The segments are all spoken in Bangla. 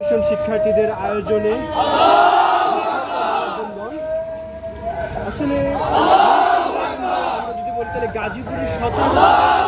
শিক্ষার্থীদের আয়োজনে আসলে যদি বলি তাহলে গাজীপুরের স্বতন্ত্র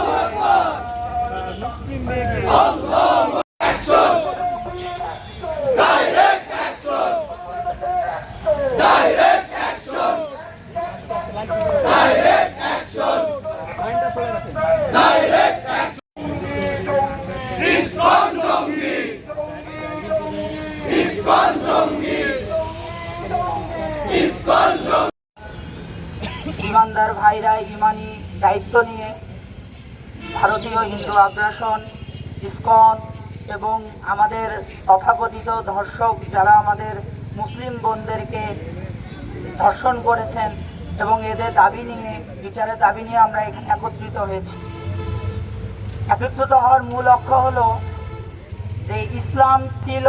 ইমানদার ভাইরা, ইমানি দায়িত্ব নিয়ে ভারতীয় হিন্দু আগ্রাসন, ইস্কন এবং আমাদের তথাকথিত ধর্ষক যারা আমাদের মুসলিম বোনদেরকে ধর্ষণ করেছেন এবং এদের দাবি নিয়ে, বিচারের দাবি নিয়ে আমরা এখানে একত্রিত হয়েছি। একত্রিত হওয়ার মূল লক্ষ্য হলো যে ইসলাম ছিল,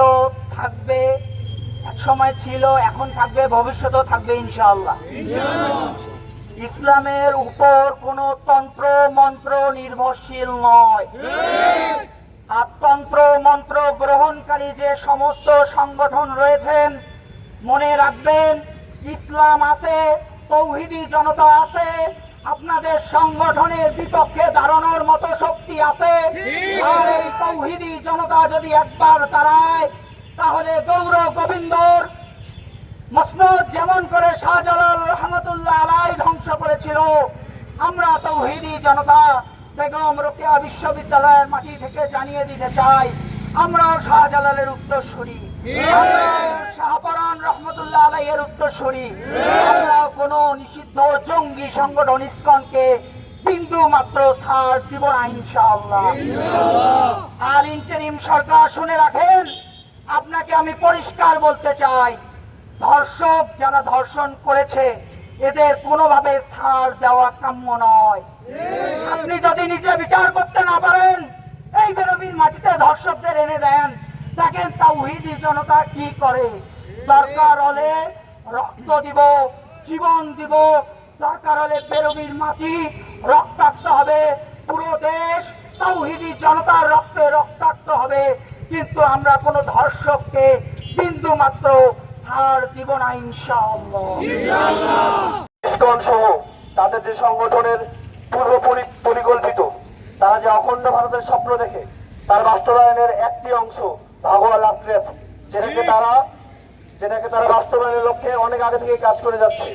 থাকবে, এক সময় ছিল, এখন থাকবে, ভবিষ্যতেও থাকবে, ইনশাআল্লাহ। ইসলামের উপর কোনো তন্ত্র, মন্ত্র নির্ভরশীল নয়। আর তন্ত্র মন্ত্র গ্রহণকারী যে সমস্ত সংগঠন রয়েছেন, মনে রাখবেন, ইসলাম আছে, তৌহিদি জনতা আছে আপনাদের সংগঠনের বিপক্ষে দাঁড়ানোর মতো শক্তি আছে? আর এই তৌহিদি জনতা যদি একবার দাঁড়ায় তাহলে গৌর গোবিন্দর মসনদ যেমন করে শাহজালাল রহমতুল্লাহ আলাই ধ্বংস করেছিল আমরা তৌহিদি জনতা বেগম রোকেয়া বিশ্ববিদ্যালয়ের মাটি থেকে জানিয়ে দিতে চাই আমরাও শাহজালালের উত্তরসূরি। আমরাও শাহপরান রহমতুল্লাহ আলাইয়ের উত্তরসূরি। আমরা কোনো নিষিদ্ধ জঙ্গি সংগঠন ইস্কনকে বিন্দু মাত্র ছাড় দিব না ইনশাআল্লাহ। আর ইন্টারিম সরকার শুনে রাখেন আপনাকে আমি পরিষ্কার বলতে চাই ধর্ষক যারা ধর্ষণ করেছে এদের কোনোভাবে ছাড় দেওয়া কাম্য নয়। আপনি যদি নিজে বিচার করতে না পারেন এই বেরবির মাটিতে ধর্ষকদের এনে দেন দেখেন তাওহিদি জনতা কি করে। দরকার হলে রক্ত দিব জীবন দিব। দরকার হলে বেরবির মাটি রক্তাক্ত হবে। পুরো দেশ তাওহিদি জনতার রক্তে রক্তাক্ত হবে। কিন্তু আমরা কোনো ধর্ষককে বিন্দু মাত্র ছাড় দিব না, ইনশাআল্লাহ। তাদের যে সংগঠনের পূর্ব পরিকল্পিত, তারা যে অখণ্ড ভারতের স্বপ্ন দেখে, তার বাস্তবায়নের একটি অংশ ভাগোয়া লাভট্রেপ যেটাকে তারা যেটাকে তারা বাস্তবায়নের লক্ষ্যে অনেক আগে থেকে কাজ করে যাচ্ছে।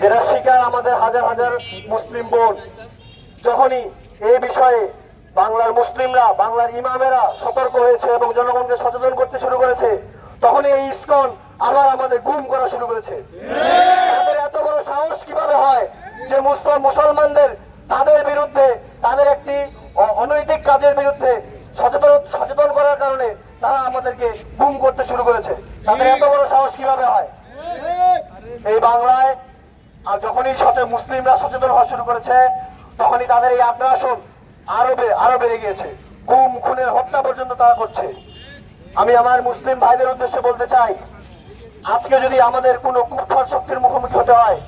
যেটা শিকার আমাদের হাজার হাজার মুসলিম বোন। যখনই এই বিষয়ে বাংলার মুসলিমরা, বাংলার ইমামেরা সতর্ক হয়েছে এবং জনগণকে সচেতন করতে শুরু করেছে, তখনই এই ইসকন আবার আমাদের গুম করা শুরু করেছে। তাদের এত বড় সাহস কীভাবে হয় যে মুসলিম মুসলমানদের তাদের বিরুদ্ধে, তাদের একটি অনৈতিক কাজের বিরুদ্ধে সচেতন সচেতন করার কারণে তারা আমাদেরকে গুম করতে শুরু করেছে। তাদের এত বড় এই বাংলায়, আর যখনই সচেতন মুসলিমরা সচেতন হওয়া শুরু করেছে, তখনই তাদের এই আগ্রাসন আরও আরও বেড়ে গিয়েছে। গুম, খুনের হত্যা পর্যন্ত তারা করছে। আমি আমার মুসলিম ভাইদের উদ্দেশ্যে বলতে চাই, আজকে যদি আমাদের কোনো কুফার শক্তির মুখোমুখি হতে হয়,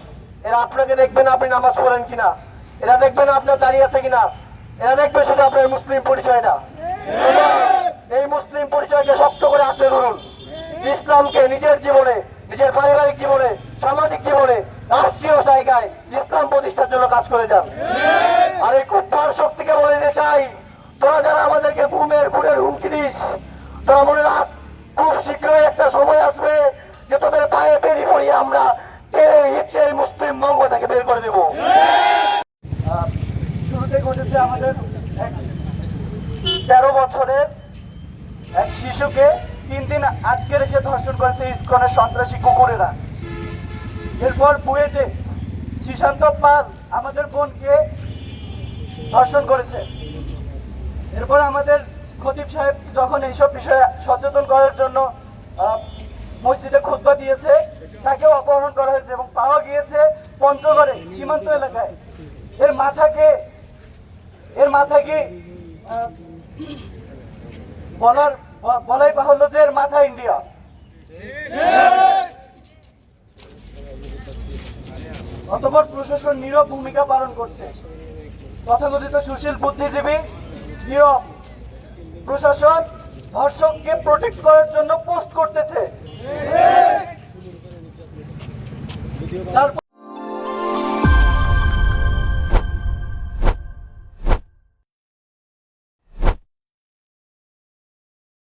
এরা আপনাকে দেখবেন আপনি নামাজ পড়েন কিনা? এরা দেখবেন আপনার দাঁড়িয়ে আছে কিনা? এরা দেখবে শুধু আপনার মুসলিম পরিচয়টা। এই মুসলিম পরিচয়কে শক্ত করে আঁকড়ে ধরুন। ইসলামকে নিজের জীবনে, নিজের পারিবারিক জীবনে সামাজিক জীবনে রাষ্ট্রীয় জায়গায় ইসলাম প্রতিষ্ঠার জন্য কাজ করে যান। আর এই কুফার শক্তিকে বলে দিতে চাই তোরা যারা আমাদেরকে ঘুমের খুনের হুমকি দিস তোরা মনে রাখ খুব শীঘ্রই একটা সময় আসবে যে তোদের পায়ে পেরি পড়িয়ে আমরা টেনে হিচ্ছে মুসলিম মঙ্গ থেকে বের করে দেবো। শুরুতে ঘটেছে আমাদের তেরো বছরের এক শিশুকে তিন দিন আটকে রেখে ধর্ষণ করেছে ইস্কনের সন্ত্রাসী কুকুরেরা। এরপর বুয়েটে শ্রীশান্ত পাল আমাদের বোনকে ধর্ষণ করেছে। এরপর আমাদের খতিব সাহেব যখন এইসব বিষয়ে সচেতন করার জন্য মসজিদে খুতবা দিয়েছে তাকেও অপহরণ করা হয়েছে এবং পাওয়া গিয়েছে পঞ্চগড়ে সীমান্ত এলাকায়। এর মাথাকে এর মাথাকে আহ, বলার বলাই বাহুল্য যে এর মাথা নীরব ভূমিকা পালন করছে। তথাকথিত সুশীল বুদ্ধিজীবী, নীরব প্রশাসন ধর্ষককে প্রোটেক্ট করার জন্য পোস্ট করতেছে। তার